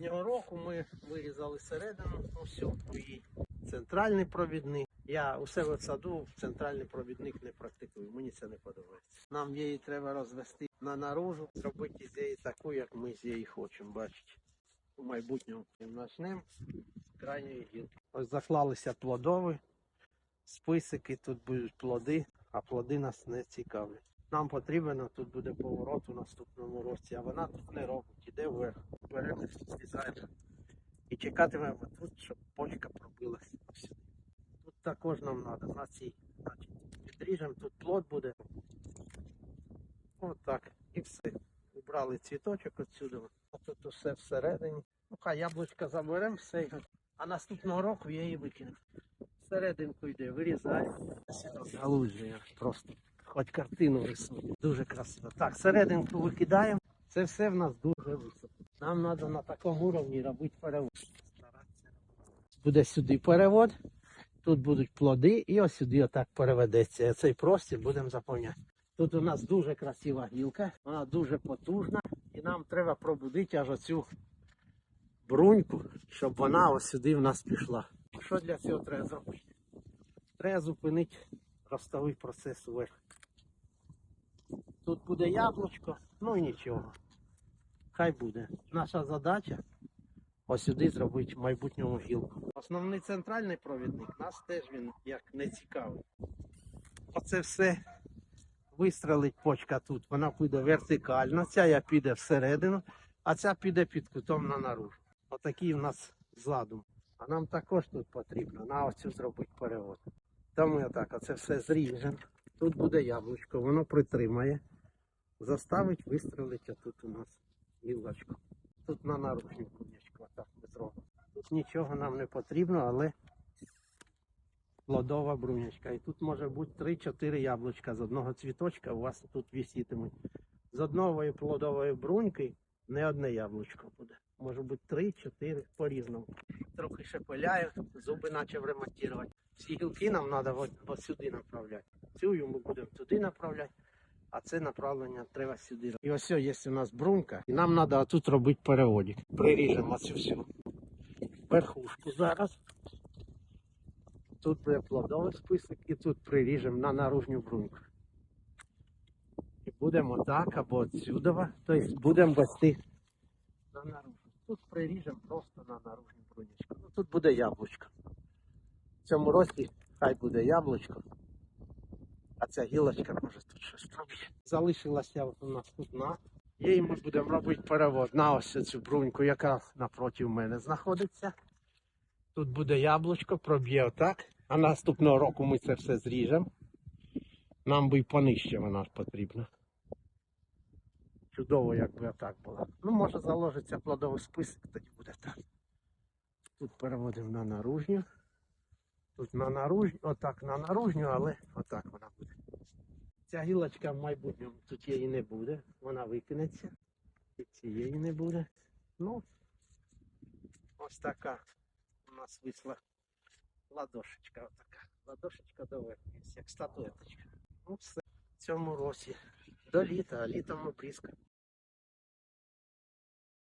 попереднього року ми вирізали середину, ну все, її центральний провідник. Я у себе в саду центральний провідник не практикую, мені це не подобається. Нам її треба розвести на наружу, зробити з її таку, як ми з її хочемо бачити. У майбутньому почнемо з крайньої гілки. Ось заклалися плодові списики, тут будуть плоди, а плоди нас не цікавлять. Нам потрібно, тут буде поворот у наступному році, а вона тут не робить, іде вверх. Беремо, злізаємо і чекатимемо тут, щоб почка пробилася. Тут також нам треба на цій. Значить, підріжемо, тут плод буде. Отак. І все. Убрали цвіточок отсюди. А тут усе всередині. Ну хай яблучка заберемо, все. А наступного року я її викину. Серединку йде, вирізаю. Галузія просто. Хоч картину рисую. Дуже красиво. Так, серединку викидаємо. Це все в нас дуже високо. Нам треба на такому рівні робити перевод. Буде сюди перевод, тут будуть плоди, і ось сюди отак переведеться. Цей простір будемо заповняти. Тут у нас дуже красива гілка, вона дуже потужна, і нам треба пробудити аж оцю бруньку, щоб вона ось сюди в нас пішла. Що для цього треба зробити? Треба зупинити ростовий процес вверх. Тут буде яблучко, ну і нічого. Хай буде. Наша задача ось сюди зробити майбутньому гілку. Основний центральний провідник нас теж він як не цікавий. Оце все вистрелить почка тут. Вона піде вертикально, ця я піде всередину, а ця піде під кутом на наружу. Отакий в нас задум. А нам також тут потрібно на оцю зробити перевод. Тому я так, оце все зріжемо. Тут буде яблучко, воно притримає. Заставить вистрелити тут у нас гілочку. Тут на кунячку, отак ми зробимо. Тут нічого нам не потрібно, але плодова брунячка. І тут може бути 3-4 яблучка з одного цвіточка, у вас тут висітимуть. З одної плодової бруньки не одне яблучко буде. Може бути 3-4 по-різному. Трохи шепеляю, зуби почав ремонтувати. Всі гілки нам треба от сюди направляти. Цю ми будемо туди направляти, а це направлення треба сюди. І ось є у нас брунька, і нам треба тут робити переводик. Приріжемо цю всю верхушку зараз. Тут буде плодовий список і тут приріжемо на наружню бруньку. І будемо так або отсюди, тобто будемо вести на наружу. Тут приріжемо просто на наружню брунячку. Ну тут буде яблучко. В цьому році хай буде яблучко. А ця гілочка може тут щось проб'є. Залишилася у нас тут на. Її ми будемо робити перевод на ось цю бруньку, яка напроти мене знаходиться. Тут буде яблучко, проб'є отак. А наступного року ми це все зріжемо. Нам би й понижче вона потрібна. Чудово, якби отак було. Ну, може заложиться плодовий список, тоді буде так. Тут переводимо на наружню. Тут на наружню, отак на наружню, але отак вона. Ця гілочка в майбутньому тут її не буде, вона викинеться. І цієї не буде. Ну, ось така у нас висла ладошечка. Отака. Ладошечка до верхньої, як статуеточка. Ну все. В цьому році. До літа, а літом обрізка.